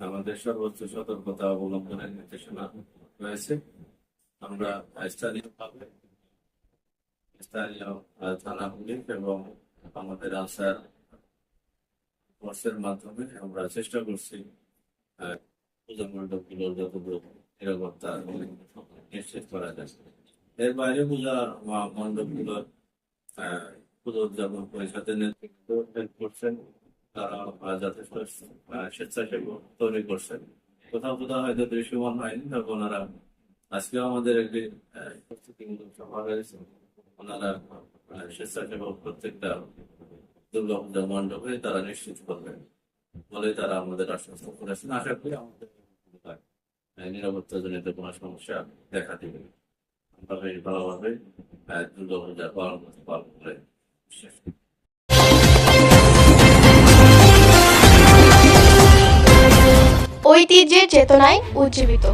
আমাদের সর্বোচ্চ সতর্কতা অবলম্বনের নির্দেশনা রয়েছে। আমরা স্থানীয়ভাবে স্থানীয় আহ, থানা পুলিশ এবং আমাদের আনসার ফোর্সের মাধ্যমে আমরা চেষ্টা করছি পূজা মণ্ডপগুলোর যতদূর নিরাপত্তা নিশ্চিত করা যায়। এর বাইরে পূজা মণ্ডপগুলোর আহ, উদযাপন পরিষদের নেতৃত্ব করছেন তারা যথেষ্ট স্বেচ্ছাসেবক তৈরি করছেন কোথাও কোথাও হয়তো দৃশ্যমান হয়নি তখন ওনারা আজকেও আমাদের একটি প্রস্তুতিমূলক সভা হয়েছে ওনারা স্বেচ্ছাসেবক প্রত্যেকটা দুর্গা পূজা মণ্ডপে তারা নিশ্চিত করবেন বলে তারা আমাদের আশ্বস্ত করেছেন আশা করি আমাদের নিরাপত্তা জনিত কোনো সমস্যা দেখা দিবে। আমরা বেশ ভালোভাবে আহ, দুর্গা পূজা পালন করতে করি। ঐতিহ্যের চেতনায় উজ্জীবিত।